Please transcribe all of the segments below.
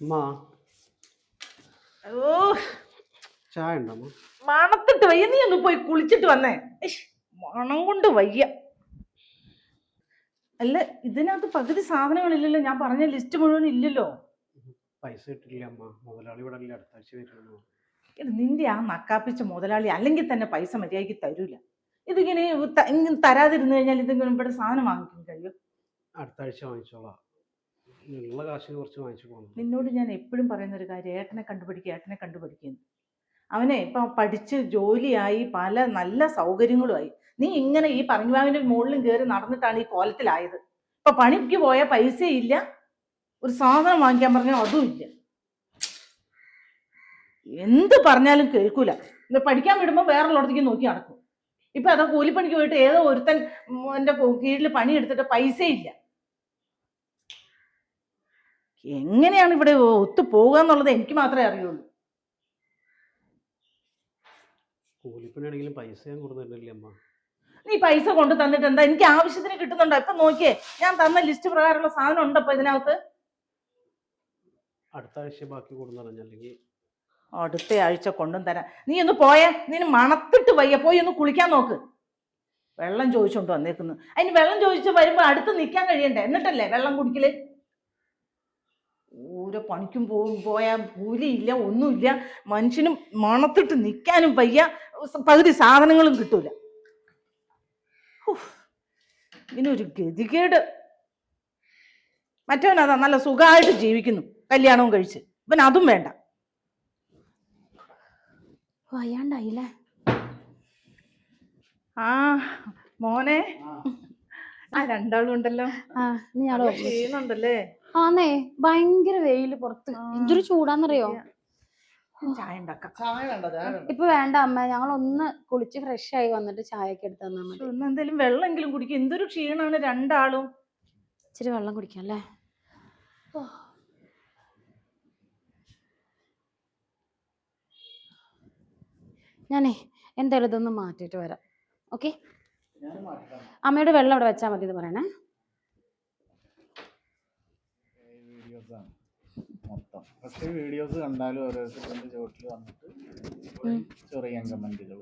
അമ്മ ഓ ചായ ഉണ്ടോ അമ്മ മണത്തിട്ട് വയ്യ. നീ ഒന്ന് പോയി കുളിച്ചിട്ട് വന്നേ. മണം കൊണ്ട് വയ്യ. അല്ല ഇതിനകത്ത് പകുതി സാധനങ്ങളില്ലല്ലോ. ഞാൻ പറഞ്ഞ ലിസ്റ്റ് മുഴുവൻ ഇല്ലല്ലോ. പൈസ കിട്ടില്ല അമ്മ മുതലാളി ഇവിടെ അല്ലേ അടുത്ത ആഴ്ച വരുള്ളൂ. എടി, നിന്റെ ആ നക്കാപ്പിച്ച മുതലാളി അല്ലെങ്കിൽ തന്നെ പൈസ മര്യാദയ്ക്ക് തരൂല. ഇതിങ്ങനെ ത- ഇങ്ങനെ തരാതിരുന്നു കഴിഞ്ഞാൽ ഇതിങ്ങനെ ഇവിടെ സാധനം വാങ്ങിക്കാൻ കഴിയും. അടുത്ത ആഴ്ച വാങ്ങിച്ചോളാം. കുറച്ച് നിന്നോട് ഞാൻ എപ്പോഴും പറയുന്ന ഒരു കാര്യം ഏട്ടനെ കണ്ടുപിടിക്കുക ഏട്ടനെ കണ്ടുപിടിക്കുന്നു അവനെ ഇപ്പം പഠിച്ച് ജോലിയായി പല നല്ല സൗകര്യങ്ങളുമായി. നീ ഇങ്ങനെ ഈ പറഞ്ഞുവാവിന്റെ മുകളിലും കയറി നടന്നിട്ടാണ് ഈ കോലത്തിലായത്. ഇപ്പൊ പണിക്ക് പോയ പൈസ ഇല്ല. ഒരു സാധനം വാങ്ങിക്കാൻ പറഞ്ഞാൽ അതും ഇല്ല. എന്ത് പറഞ്ഞാലും കേൾക്കൂല. പഠിക്കാൻ വിടുമ്പോൾ വേറുള്ളടത്തേക്ക് നോക്കി നടക്കും. ഇപ്പൊ അതാ കൂലിപ്പണിക്ക് പോയിട്ട് ഏതോ ഒരുത്തൻ എന്റെ കീഴിൽ പണിയെടുത്തിട്ട് പൈസ ഇല്ല. എങ്ങനെയാണ് ഇവിടെ ഒത്തു പോകുക എന്നുള്ളത് എനിക്ക് മാത്രമേ അറിയുള്ളൂ. കൂലിപ്പണിയാണെങ്കിലും പൈസ ഞാൻ കൊടുത്തിട്ടില്ലേ അമ്മ? നീ പൈസ കൊണ്ട് തന്നിട്ട് എന്താ എനിക്ക് ആവശ്യത്തിന് കിട്ടുന്നുണ്ടോ? ഇപ്പൊ നോക്കിയേ ഞാൻ തന്ന ലിസ്റ്റ് പ്രകാരമുള്ള സാധനം ഉണ്ടോ ഇപ്പൊ ഇതിനകത്ത്? അടുത്ത ആഴ്ച ബാക്കി പറഞ്ഞ അടുത്ത ആഴ്ച കൊണ്ടും തരാം. നീ ഒന്ന് പോയേ നീ മണത്തിട്ട് വയ്യ. പോയി ഒന്ന് കുളിക്കാൻ നോക്ക്. വെള്ളം ചോദിച്ചോണ്ട് വന്നേക്കുന്നു. അതിന് വെള്ളം ചോദിച്ച് വരുമ്പോ അടുത്ത് നിൽക്കാൻ കഴിയണ്ടേ? എന്നിട്ടല്ലേ വെള്ളം കുടിക്കൽ? ഓരോ പണിക്കും പോകും പോയാൽ കൂലിയില്ല ഒന്നുമില്ല. മനുഷ്യനും മണത്തിട്ട് നിൽക്കാനും വയ്യ. പകുതി സാധനങ്ങളും കിട്ടൂല. ഇതിനൊരു ഗതികേട്. മറ്റവൻ അതാ നല്ല സുഖമായിട്ട് ജീവിക്കുന്നു. കല്യാണവും കഴിച്ച്. ഇവൻ അതും വേണ്ട. വയ്യാണ്ടായില്ലേ? ആ മോനെ. ആ. രണ്ടാളും ഉണ്ടല്ലോ ആ നീ ആളോ ക്ഷീണുണ്ടല്ലേ? ആന്നേ ഭയങ്കര വെയിൽ പുറത്ത്. എന്തൊരു ചൂടാന്നറിയോ? ചായ ഉണ്ടാക്കാം. ചായ വേണ്ട ചായ വേണ്ട. ഇപ്പൊ വേണ്ട അമ്മ. ഞങ്ങൾ ഒന്ന് കുളിച്ച് ഫ്രഷ് ആയി വന്നിട്ട് ചായയൊക്കെ എടുത്ത് തന്നാ മതി. ഇന്ന് എന്തായാലും വെള്ളമെങ്കിലും കുടിക്കും. എന്തൊരു ക്ഷീണാണ് രണ്ടാളും. ഇച്ചിരി വെള്ളം കുടിക്കാം അല്ലേ? ഞാനേ എന്തായാലും ഇതൊന്ന് മാറ്റിയിട്ട് വരാം. ഓക്കെ? ഞാൻ മാറ്റാം അമ്മയുടെ വെള്ളം അവിടെ വെച്ചാൽ മതി എന്ന് പറയണേ വീഡിയോസ് ആണ് മൊത്തം. ഫസ്റ്റ് വീഡിയോസ് കണ്ടാലും ഓരോരുത്തർ എന്റെ ചോട്ടിൽ വന്നിട്ട്. ചെറിയ കമന്റുകൾ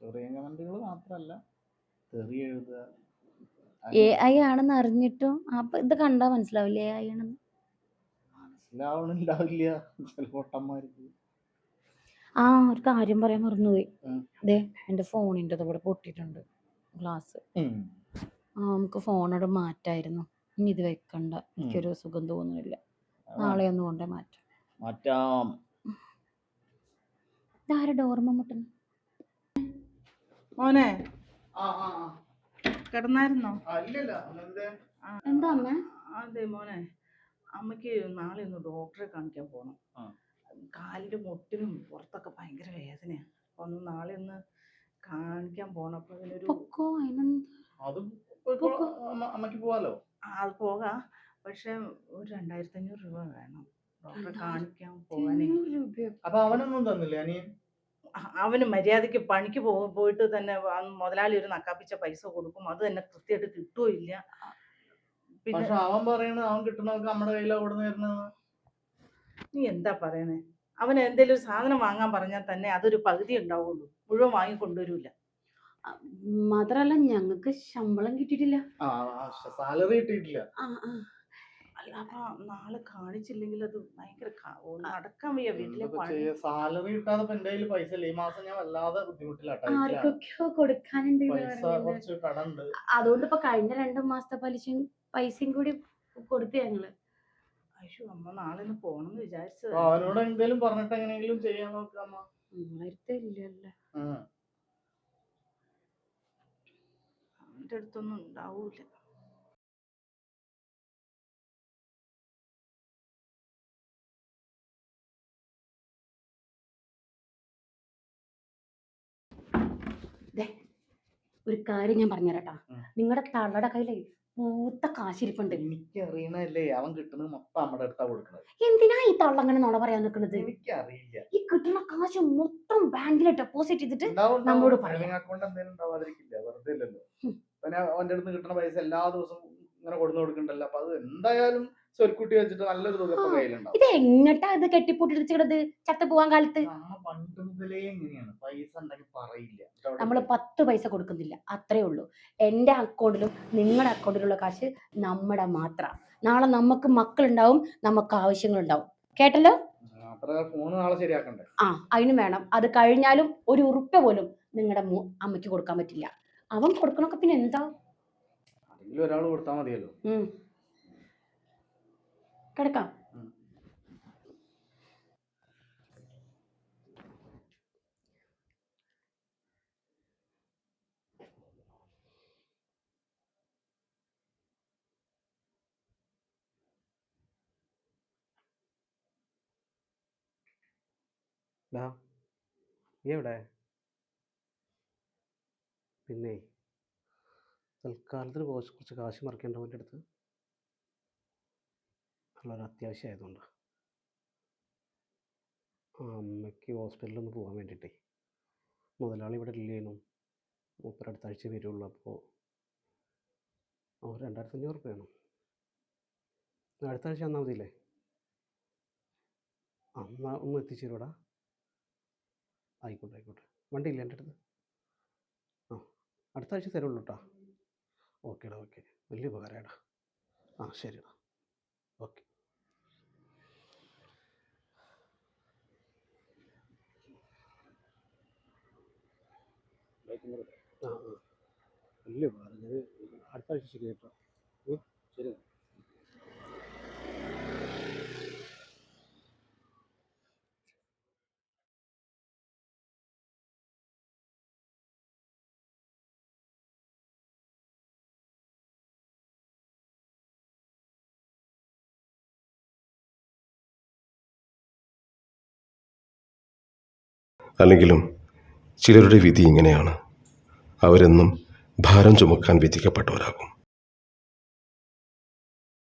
ചെറിയ കമന്റുകൾ മാത്രല്ല തെറി എഴുതുക എ ഐ ആണെന്ന് അറിഞ്ഞിട്ടും അപ്പൊ ഇത് കണ്ടാ മനസ്സിലാവില്ല എ ഐ ആണെന്ന്? മനസ്സിലാവണില്ല ചില പൊട്ടന്മാർക്ക് ആ ഒരു കാര്യം പറയാൻ മറന്നുപോയി. അതെ ദേ എന്റെ ഫോണിന്റെ ഇവിടെ പൊട്ടിയിട്ടുണ്ട് ഗ്ലാസ് ആ നമുക്ക് ഫോണോട് മാറ്റായിരുന്നു. ഇനി ഇത് വെക്കണ്ട. എനിക്കൊരു സുഖം തോന്നുന്നില്ല. നാളെ ഒന്ന് കൊണ്ടേ മാറ്റാം. മാറ്റാം. ഇതാരെ ഡോർമ മുട്ടുന്നു മോനെ. ആ ആ കിടന്നായിരുന്നോ? ആ ഇല്ലല്ല. എന്തേ അമ്മ? അതെ മോനെ. അമ്മയ്ക്ക് നാളെ ഒന്ന് ഡോക്ടറെ കാണിക്കാൻ പോകണം ആ. കാലിന്റെ മുട്ടിനും പുറത്തൊക്കെ ഭയങ്കര വേദനയാണ്. അപ്പൊ ഒന്ന് നാളെ ഒന്ന് കാണിക്കാൻ പോണം. അപ്പൊ അതിനൊരു അതും അമ്മയ്ക്ക് പോവാലോ? ആ, അത് പോകാം. പക്ഷെ ഒരു രണ്ടായിരത്തി അഞ്ഞൂറ് രൂപ വേണം. ഡോക്ടറെ കാണിക്കാൻ പോകാനേ അപ്പൊ അവനൊന്നും തന്നില്ല അനിയൻ? അവന് മര്യാദയ്ക്ക് പണിക്ക് പോ പോയിട്ട് തന്നെ മുതലാളി ഒരു നക്കാപ്പിച്ച പൈസ കൊടുക്കും. അത് തന്നെ കൃത്യമായിട്ട് കിട്ടുകയോ ഇല്ല. പക്ഷെ അവൻ പറയണത് അവൻ കിട്ടണമൊക്കെ നമ്മുടെ കയ്യിലാ കൊടുന്ന് തരുന്നത്. നീ എന്താ പറയണേ? അവൻ എന്തെങ്കിലും ഒരു സാധനം വാങ്ങാൻ പറഞ്ഞാൽ തന്നെ അതൊരു പകുതി ഉണ്ടാവുള്ളൂ. മുഴുവൻ വാങ്ങി കൊണ്ടുവരൂല മാത്രല്ല ഞങ്ങൾക്ക് ശമ്പളം കിട്ടിയിട്ടില്ല. ആ സാലറി കിട്ടിയിട്ടില്ല. അപ്പൊ നാളെ കാണിച്ചില്ലെങ്കിൽ അത് ഭയങ്കര നടക്കാൻ വയ്യ വീട്ടിലെ പണി. സാലറി കിട്ടാതെ എന്റെ കയ്യിൽ പൈസ ഇല്ല? ഈ മാസം ഞാൻ വല്ലാതെ ബുദ്ധിമുട്ടിലാട്ടോ ആർക്കൊക്കെയോ കൊടുക്കാനുണ്ട് അതുകൊണ്ട് ഇപ്പൊ കഴിഞ്ഞ രണ്ടു മാസത്തെ പലിശയും പൈസയും കൂടി കൊടുത്തു ഞങ്ങൾ. അയ്യോ അമ്മ നാളെ ഒന്ന് പോണെന്ന് വിചാരിച്ചത്. അവനോട് എന്തെങ്കിലും പറഞ്ഞിട്ട് എങ്ങനെയെങ്കിലും ചെയ്യാൻ നോക്കാമ്മ മൂവായിരത്തി ഇല്ലല്ലേ. അവന്റെ അടുത്തൊന്നും ഉണ്ടാവൂല. ദേ, ഒരു കാര്യം ഞാൻ പറഞ്ഞുതരാട്ടാ. നിങ്ങളുടെ തള്ളയുടെ കയ്യിലേ പൂത്ത കാശിരിപ്പുണ്ട്. എനിക്ക് അറിയണല്ലേ അവൻ കിട്ടുന്നത് മൊത്തം നമ്മുടെ അടുത്താ കൊടുക്കുന്നത് എന്തിനാ ഈ തള്ള അങ്ങനെ നുണ പറയാൻ നിൽക്കുന്നത് എനിക്ക് അറിയില്ല ഈ കിട്ടുന്ന കാശ് മൊത്തം ബാങ്കിൽ ഡെപ്പോസിറ്റ് ചെയ്തിട്ട് നമ്മോട് പറയാം. അക്കൗണ്ട് എന്തെങ്കിലും ഉണ്ടാവാതിരിക്കില്ല. വെറുതെ ഇല്ലല്ലോ. ഉം. അവന്റെ അവന്റെ അടുത്ത് കിട്ടുന്ന പൈസ എല്ലാ ദിവസവും ഇങ്ങനെ കൊടുന്നു കൊടുക്കണ്ടല്ലോ. അപ്പൊ അത് എന്തായാലും സ്വരുക്കുട്ടി വെച്ചിട്ട് നല്ലൊരു തുക ഇപ്പൊ കയ്യിലുണ്ടാവും. ഇത് എങ്ങട്ടാ ഇത് കെട്ടിപ്പൂട്ടിടിച്ചിടത് ചത്ത പോവാൻ കാലത്ത്. നമ്മ പണ്ട് മുതലേ ഇങ്ങനെയാണ് പൈസ ഉണ്ടെങ്കിൽ പറയില്ല. നമ്മൾ പത്ത് പൈസ കൊടുക്കുന്നില്ല. അത്രേ ഉള്ളൂ. എന്റെ അക്കൗണ്ടിലും നിങ്ങളുടെ അക്കൗണ്ടിലുള്ള കാശ് നമ്മുടെ മാത്ര. നാളെ നമുക്ക് മക്കളുണ്ടാവും നമുക്ക് ആവശ്യങ്ങളുണ്ടാവും. കേട്ടല്ലോ? ഫോണ് നാളെ ശരിയാക്കണ്ടേ? ആ അതിനും വേണം. അത് കഴിഞ്ഞാലും ഒരു ഉറുപ്പ പോലും നിങ്ങളുടെ അമ്മയ്ക്ക് കൊടുക്കാൻ പറ്റില്ല. അവൻ കൊടുക്കണൊക്കെ പിന്നെ എന്താ ഒരാൾ കൊടുത്താൽ മതിയല്ലോ. കിടക്കാം. എവിടെ പിന്നെ തൽക്കാലത്തിന് കുറച്ച് കുറച്ച് കാശ് മറക്കേണ്ട അവന്റെ അടുത്ത്. ഉള്ളൊരു അത്യാവശ്യമായതുകൊണ്ട് ആ അമ്മയ്ക്ക് ഹോസ്പിറ്റലിൽ ഒന്ന് പോകാൻ വേണ്ടിയിട്ടേ. മുതലാളി ഇവിടെ ഇല്ലേനും മൂപ്പർ അടുത്ത ആഴ്ച വരുള്ളൂ അപ്പോൾ ഓ രണ്ടായിരത്തി അഞ്ഞൂറ് റുപ്യ വേണം. അടുത്ത ആഴ്ച വന്നാൽ മതിയില്ലേ? ആ എന്നാൽ ഒന്ന് എത്തിച്ചേരൂടാ ആയിക്കോട്ടെ ആയിക്കോട്ടെ. വണ്ടിയില്ല എന്റെ അടുത്ത്? അടുത്ത ആഴ്ച തരുള്ളൂ കേട്ടോ ഓക്കേടാ ഓക്കെ. വലിയ ഉപകാരമാടാ ആ ശരിടാ ഓക്കെ. ആ ആ. വലിയ ഉപകാരം. അടുത്ത ആഴ്ച ശരി കേട്ടോ ശരി അല്ലെങ്കിലും ചിലരുടെ വിധി ഇങ്ങനെയാണ്. അവരെന്നും ഭാരം ചുമക്കാൻ വിധിക്കപ്പെട്ടവരാകും.